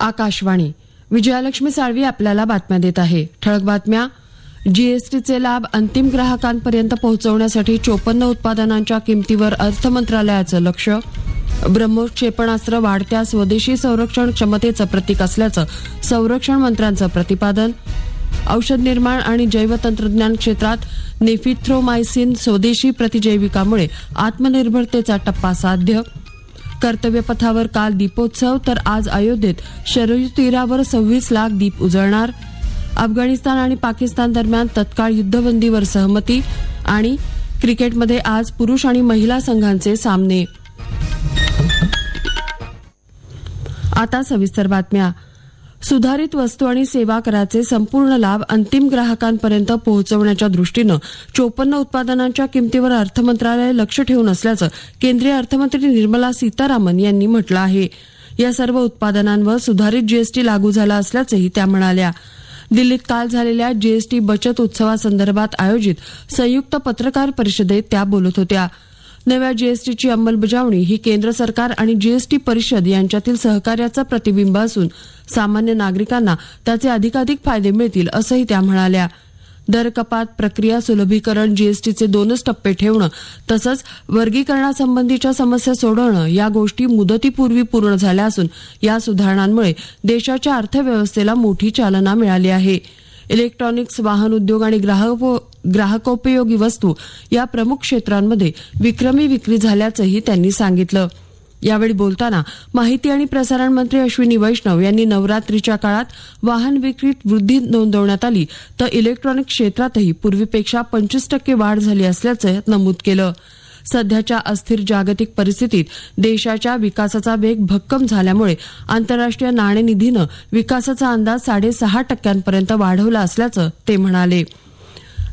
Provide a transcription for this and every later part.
आकाशवाणी. विजयालक्ष्मी साळवी आपल्याला बातम्या देत आहे. ठळक बातम्या. जीएसटीचे लाभ अंतिम ग्राहकांपर्यंत पोहोचवण्यासाठी चोपन्न उत्पादनांच्या किमतीवर अर्थ मंत्रालयाचं लक्ष. ब्रह्मोस क्षेपणास्त्र वाढत्या स्वदेशी संरक्षण क्षमतेचं प्रतीक असल्याचं संरक्षण मंत्र्यांचं प्रतिपादन. औषध निर्माण आणि जैवतंत्रज्ञान क्षेत्रात नेफिथ्रोमायसिन स्वदेशी प्रतिजैविकामुळे आत्मनिर्भरतेचा टप्पा साध्य. कर्तव्यपथावर काल दीपोत्सव तर आज अयोध्येत शरयू तीरावर सव्वीस लाख दीप उजळणार. अफगाणिस्तान आणि पाकिस्तान दरम्यान तत्काळ युद्धबंदीवर सहमती आणि क्रिकेटमध्ये आज पुरुष आणि महिला संघांचे सामने. आता सविस्तर बातम्या. सुधारित वस्तू आणि सेवा कराचे संपूर्ण लाभ अंतिम ग्राहकांपर्यंत पोहोचवण्याच्या दृष्टीनं चोपन्न उत्पादनांच्या किमतीवर अर्थमंत्रालय लक्ष ठेवून असल्याचं केंद्रीय अर्थमंत्री निर्मला सीतारामन यांनी म्हटलं आहे. या सर्व उत्पादनांवर सुधारित जीएसटी लागू झाला असल्याचंही त्या म्हणाल्या. दिल्लीत काल झालेल्या जीएसटी बचत उत्सवासंदर्भात आयोजित संयुक्त पत्रकार परिषदेत त्या बोलत होत्या. नव्या जीएसटीची अंमलबजावणी ही केंद्र सरकार आणि जीएसटी परिषद यांच्यातील सहकार्याचं प्रतिबिंब असून सामान्य नागरिकांना त्याचे अधिकाधिक फायदे मिळतील असंही त्या म्हणाल्या. दर कपात प्रक्रिया सुलभीकरण जीएसटीचे दोनच टप्पे ठेवणं तसंच वर्गीकरणासंबंधीच्या समस्या सोडवणं या गोष्टी मुदतीपूर्वी पूर्ण झाल्या असून या सुधारणांमुळे देशाच्या अर्थव्यवस्थेला मोठी चालना मिळाली आहे. इलेक्ट्रॉनिक्स वाहन उद्योग आणि ग्राहक ग्राहकोपयोगी वस्तू या प्रमुख क्षेत्रांमध्ये विक्रमी विक्री झाल्याचंही त्यांनी सांगितलं. यावेळी बोलताना माहिती आणि प्रसारण मंत्री अश्विनी वैष्णव यांनी नवरात्रीच्या काळात वाहन विक्रीत वृद्धी नोंदवण्यात आली तर इलेक्ट्रॉनिक क्षेत्रातही पूर्वीपेक्षा पंचवीस टक्के वाढ झाली असल्याचं नमूद केलं. सध्याच्या अस्थिर जागतिक परिस्थितीत देशाच्या विकासाचा वेग भक्कम झाल्यामुळे आंतरराष्ट्रीय नाणेनिधीनं विकासाचा अंदाज साडेसहा टक्क्यांपर्यंत वाढवला असल्याचं ते म्हणाले.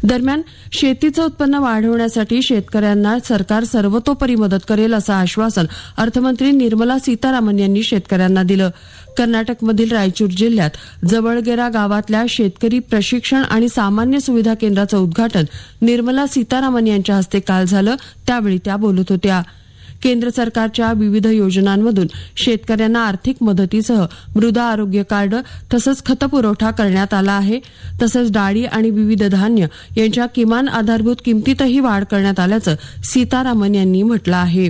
दरम्यान शेतीचं उत्पन्न वाढवण्यासाठी शेतकऱ्यांना सरकार सर्वतोपरी मदत करेल असं आश्वासन अर्थमंत्री निर्मला सीतारामन यांनी शेतकऱ्यांना दिलं. कर्नाटकमधील रायचूर जिल्ह्यात जवळगेरा गावातल्या शेतकरी प्रशिक्षण आणि सामान्य सुविधा केंद्राचं उद्घाटन निर्मला सीतारामन यांच्या हस्ते काल झालं. त्यावेळी त्या बोलत होत्या. केंद्र सरकारच्या विविध योजनांमधून शेतकऱ्यांना आर्थिक मदतीसह मृदा आरोग्य कार्ड तसंच खतपुरवठा करण्यात आला आहे. तसंच डाळी आणि विविध धान्य यांच्या किमान आधारभूत किमतीतही वाढ करण्यात आल्याचं सीतारामन यांनी म्हटलं आहे.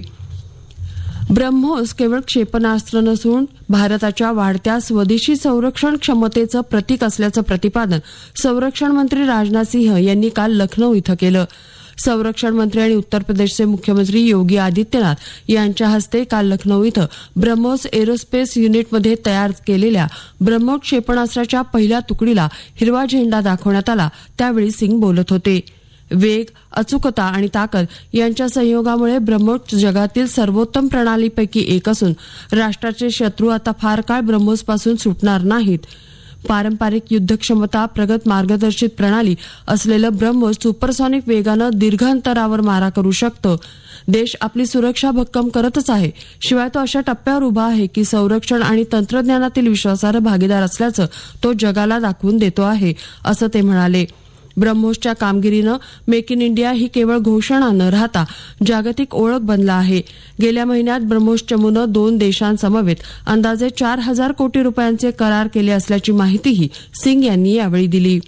ब्रह्मोस केवळ क्षेपणास्त्र नसून भारताच्या वाढत्या स्वदेशी संरक्षण क्षमतेचं प्रतीक असल्याचं प्रतिपादन संरक्षण मंत्री राजनाथ सिंह यांनी काल लखनौ इथं केलं. संरक्षण मंत्री आणि उत्तर प्रदेशचे मुख्यमंत्री योगी आदित्यनाथ यांच्या हस्ते काल लखनौ इथं ब्रह्मोस एरोस्पेस युनिटमध्ये तयार केलेल्या ब्रह्मोस क्षेपणास्त्राच्या पहिल्या तुकडीला हिरवा झेंडा दाखवण्यात आला. त्यावेळी सिंग बोलत होते. वेग अचूकता आणि ताकद यांच्या संयोगामुळे ब्रह्मोस जगातील सर्वोत्तम प्रणालीपैकी एक असून राष्ट्राचे शत्रू आता फार काळ ब्रह्मोसपासून सुटणार नाहीत. पारंपरिक युद्धक्षमता प्रगत मार्गदर्शित प्रणाली असलेलं ब्रह्मोस सुपरसॉनिक वेगानं दीर्घ अंतरावर मारा करू शकतं. देश आपली सुरक्षा भक्कम करतच आहे. शिवाय तो अशा टप्प्यावर उभा आहे की संरक्षण आणि तंत्रज्ञानातील विश्वासार्ह भागीदार असल्याचं तो जगाला दाखवून देतो आहे असं ते म्हणाले. ब्रह्मोसच्या कामगिरीनं मेक इन इंडिया ही केवळ घोषणा न राहता जागतिक ओळख बनला आहे. गेल्या महिन्यात ब्रह्मोस चमूनं दोन देशांसमवेत अंदाजे चार हजार कोटी रुपयांचे करार केले असल्याची माहितीही सिंग यांनी यावेळी दिली.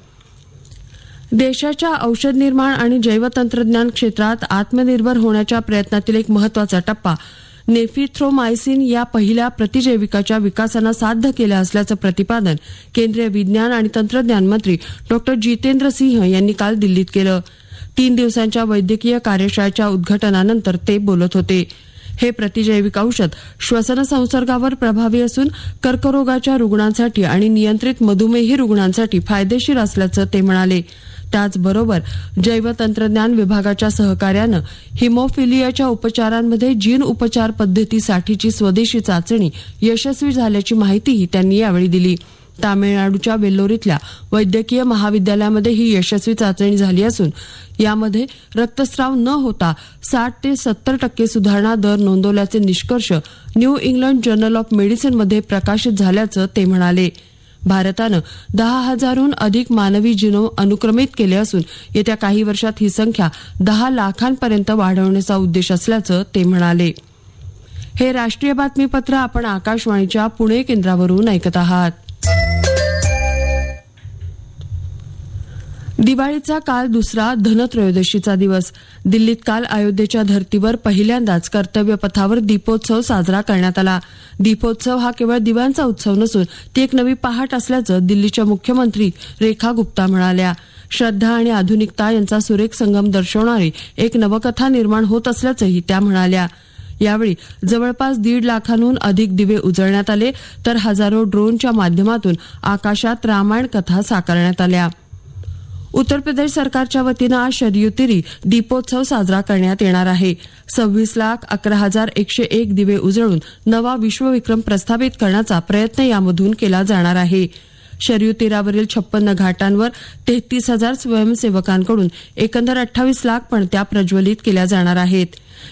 देशाच्या औषध निर्माण आणि जैवतंत्रज्ञान क्षेत्रात आत्मनिर्भर होण्याच्या प्रयत्नातील एक महत्त्वाचा टप्पा नेफिथ्रोमायसिन या पहिल्या प्रतिजैविकाच्या विकासानं साध्य केलं असल्याचं प्रतिपादन केंद्रीय विज्ञान आणि तंत्रज्ञान मंत्री डॉक्टर जितेंद्र सिंह यांनी काल दिल्लीत केलं. तीन दिवसांच्या वैद्यकीय कार्यशाळेच्या उद्घाटनानंतर ते बोलत होते. हे प्रतिजैविक औषध श्वसन संसर्गावर प्रभावी असून कर्करोगाच्या रुग्णांसाठी आणि नियंत्रित मधुमेही रुग्णांसाठी फायदेशीर असल्याचं ते म्हणाले. त्याचबरोबर जैवतंत्रज्ञान विभागाच्या सहकार्यानं हिमोफिलियाच्या उपचारांमध्ये जीन उपचार पद्धतीसाठीची स्वदेशी चाचणी यशस्वी झाल्याची माहितीही त्यांनी यावेळी दिली. तामिळनाडूच्या वेल्लोर इथल्या वैद्यकीय महाविद्यालयामध्ये ही यशस्वी चाचणी झाली असून यामध्ये रक्तस्राव न होता साठ ते सत्तर टक्के सुधारणा दर नोंदवल्याचे निष्कर्ष न्यू इंग्लंड जर्नल ऑफ मेडिसिनमध्ये प्रकाशित झाल्याचं ते म्हणाले. भारतानं दहा हजारहून अधिक मानवी जिनोम अनुक्रमित केले असून येत्या काही वर्षात ही संख्या दहा लाखांपर्यंत वाढवण्याचा उद्देश असल्याचं ते म्हणाले. हे राष्ट्रीय बातमीपत्र आपण आकाशवाणीच्या पुणे केंद्रावरून ऐकत आहात. दिवाळीचा काल दुसरा धनत्रयोदशीचा दिवस. दिल्लीत काल अयोध्येच्या धर्तीवर पहिल्यांदाच कर्तव्य पथावर दीपोत्सव साजरा करण्यात आला. दीपोत्सव हा केवळ दिव्यांचा उत्सव नसून ती एक नवी पहाट असल्याचं दिल्लीच्या मुख्यमंत्री रेखा गुप्ता म्हणाल्या. श्रद्धा आणि आधुनिकता यांचा सुरेख संगम दर्शवणारी एक नवकथा निर्माण होत असल्याचंही त्या म्हणाल्या. यावेळी जवळपास दीड लाखांहून अधिक दिवे उजळण्यात आले तर हजारो ड्रोनच्या माध्यमातून आकाशात रामायण कथा साकारण्यात आल्या. उत्तर प्रदेश सरकारच्या वतीनं आज शरयुतिरी दीपोत्सव साजरा करण्यात येणार आहे. सव्वीस लाख अकरा हजार एकशे एक दिवे उजळून नवा विश्वविक्रम प्रस्थापित करण्याचा प्रयत्न यामधून केला जाणार आहे. शरयू तीरावरील छप्पन्न घाटांवर तेहतीस हजार स्वयंसेवकांकडून एकंदर अठ्ठावीस लाख पणत्या प्रज्वलित केल्या जाणार आहेत.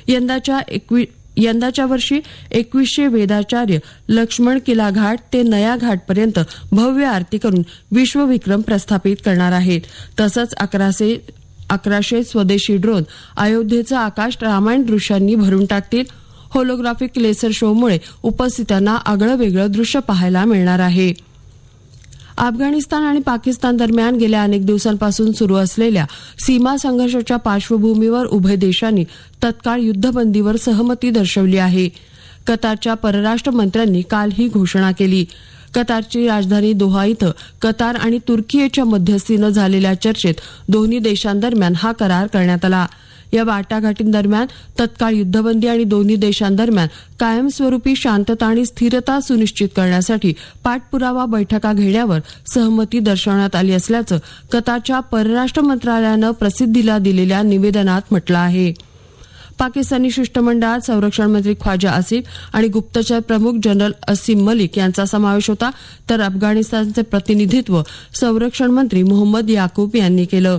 यंदाच्या एकवी यंदाच्या वर्षी एकवीसशे वेदाचार्य लक्ष्मण किला घाट ते नया घाटपर्यंत भव्य आरती करून विश्वविक्रम प्रस्थापित करणार आहेत. तसंच अकराशे अकराशे स्वदेशी ड्रोन अयोध्येचं आकाश रामायण दृश्यांनी भरून टाकतील. होलोग्राफिक लेसर शोमुळे उपस्थितांना आगळं वेगळं दृश्य पाहायला मिळणार आहे. अफगाणिस्तान आणि पाकिस्तान दरम्यान गेल्या अनेक दिवसांपासून सुरू असलेल्या सीमा संघर्षाच्या पार्श्वभूमीवर उभय देशांनी तत्काळ युद्धबंदीवर सहमती दर्शवली आहे. कतारच्या परराष्ट्र मंत्र्यांनी काल ही घोषणा केली. कतारची राजधानी दोहा इथं कतार आणि तुर्कीच्या मध्यस्थीनं झालेल्या चर्चेत दोन्ही देशांदरम्यान हा करार करण्यात आला. या वाटाघाटींदरम्यान तत्काळ युद्धबंदी आणि दोन्ही देशांदरम्यान कायमस्वरूपी शांतता आणि स्थिरता सुनिश्चित करण्यासाठी पाठपुरावा बैठका घेण्यावर सहमती दर्शवण्यात आली असल्याचं कतारच्या परराष्ट्र मंत्रालयानं प्रसिद्धीला दिलेल्या निवेदनात म्हटलं आहे. पाकिस्तानी शिष्टमंडळात संरक्षण मंत्री ख्वाजा आसिफ आणि गुप्तचर प्रमुख जनरल असीम मलिक यांचा समावेश होता तर अफगाणिस्तानचे प्रतिनिधित्व संरक्षण मंत्री मोहम्मद याकूब यांनी केलं.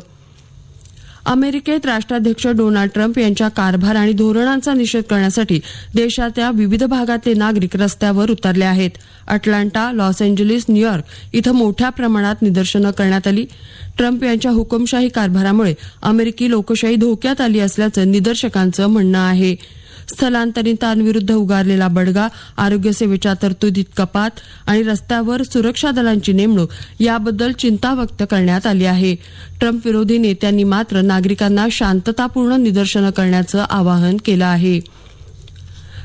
अमेरिकेत राष्ट्राध्यक्ष डोनाल्ड ट्रम्प यांच्या कारभार आणि धोरणांचा निषेध करण्यासाठी देशाच्या विविध भागातले नागरिक रस्त्यावर उतरले आहेत. अटलांटा लॉस एंजलिस न्यूयॉर्क इथं मोठ्या प्रमाणात निदर्शनं करण्यात आली. ट्रम्प यांच्या हुकुमशाही कारभारामुळे अमेरिकी लोकशाही धोक्यात आली असल्याचं निदर्शकांचं म्हणणं आहे. स्थलांतरितांविरुद्ध उगारलेला बडगा आरोग्य सेवेच्या तरतुदीत कपात आणि रस्त्यावर सुरक्षा दलांची नेमणूक याबद्दल चिंता व्यक्त करण्यात आली आहे. ट्रम्प विरोधी नेत्यांनी मात्र नागरिकांना शांततापूर्ण निदर्शनं करण्याचं आवाहन केलं आहे.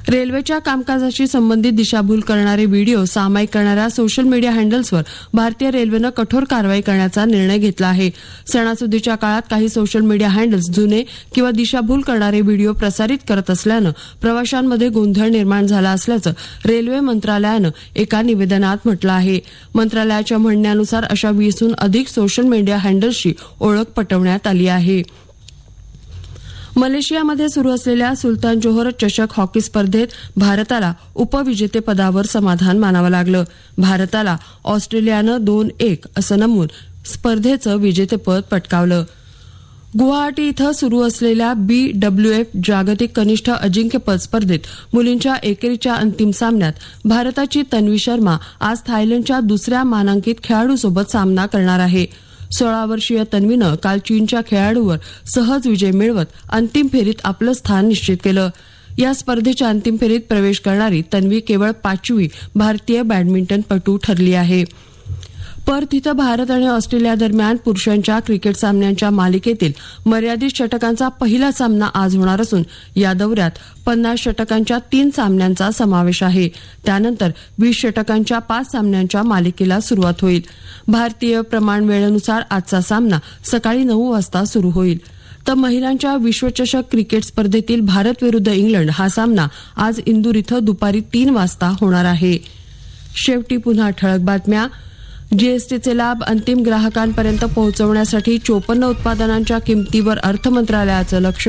रेल्वेच्या कामकाजाशी संबंधित दिशाभूल करणारे व्हिडिओ सामायिक करणाऱ्या सोशल मीडिया हँडल्सवर भारतीय रेल्वेनं कठोर कारवाई करण्याचा निर्णय घेतला आहे. सणासुदीच्या काळात काही सोशल मीडिया हँडल्स जुने किंवा दिशाभूल करणारे व्हिडिओ प्रसारित करत असल्यानं प्रवाशांमध्ये गोंधळ निर्माण झाला असल्याचं रेल्वे मंत्रालयानं एका निवेदनात म्हटलं आहे. मंत्रालयाच्या म्हणण्यानुसार अशा वीसहून अधिक सोशल मीडिया हँडल्सची ओळख पटवण्यात आली आहे. मलेशियामध्ये सुरू असलेल्या सुलतान जोहर चषक हॉकी स्पर्धेत भारताला उपविजेतेपदावर समाधान मानावं लागलं. भारताला ऑस्ट्रेलियानं दोन एक असं नमून स्पर्धेचं विजेतेपद पटकावलं. गुवाहाटी इथं सुरू असलेल्या बी डब्ल्यू एफ जागतिक कनिष्ठ अजिंक्यपद स्पर्धेत मुलींच्या एकेरीच्या अंतिम सामन्यात भारताची तन्वी शर्मा आज थायलंडच्या दुसऱ्या मानांकित खेळाडूसोबत सामना करणार आहे. सोळा वर्षीय तन्वीनं काल चीनच्या खेळाडूवर सहज विजय मिळवत अंतिम फेरीत आपलं स्थान निश्चित केलं. या स्पर्धेच्या अंतिम फेरीत प्रवेश करणारी तन्वी केवळ पाचवी भारतीय बॅडमिंटनपटू ठरली आहे. पर्थ इथं भारत आणि ऑस्ट्रेलिया दरम्यान पुरुषांच्या क्रिकेट सामन्यांच्या मालिकेतील मर्यादित षटकांचा पहिला सामना आज होणार असून या दौऱ्यात पन्नास षटकांच्या तीन सामन्यांचा समावेश आहे. त्यानंतर वीस षटकांच्या पाच सामन्यांच्या मालिकेला सुरुवात होईल. भारतीय प्रमाण वेळेनुसार आजचा सामना सकाळी नऊ वाजता सुरू होईल. तर महिलांच्या विश्वचषक क्रिकेट स्पर्धेतील भारत विरुद्ध इंग्लंड हा सामना आज इंदूर इथं दुपारी तीन वाजता होणार आहे. शेवटी पुन्हा ठळक बातम्या. जीएसटीचे लाभ अंतिम ग्राहकांपर्यंत पोहोचवण्यासाठी चोपन्न उत्पादनांच्या किमतीवर अर्थ मंत्रालयाचं लक्ष.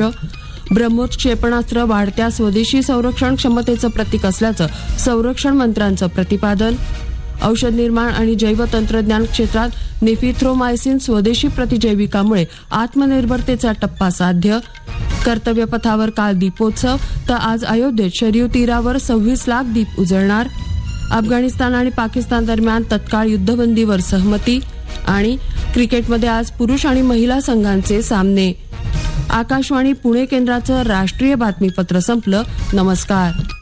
ब्रह्मोस क्षेपणास्त्र वाढत्या स्वदेशी संरक्षण क्षमतेचं प्रतीक असल्याचं संरक्षण मंत्र्यांचं प्रतिपादन. औषध निर्माण आणि जैवतंत्रज्ञान क्षेत्रात नेफिथ्रोमायसिन स्वदेशी प्रतिजैविकामुळे आत्मनिर्भरतेचा टप्पा साध्य. कर्तव्यपथावर काल दीपोत्सव तर आज अयोध्येत शरीव तीरावर सव्वीस लाख दीप उजळणार. अफगाणिस्तान आणि पाकिस्तान दरम्यान तत्काळ युद्धबंदीवर सहमती आणि क्रिकेटमध्ये आज पुरुष आणि महिला संघांचे सामने. आकाशवाणी पुणे केंद्राचं राष्ट्रीय बातमीपत्र संपलं. नमस्कार.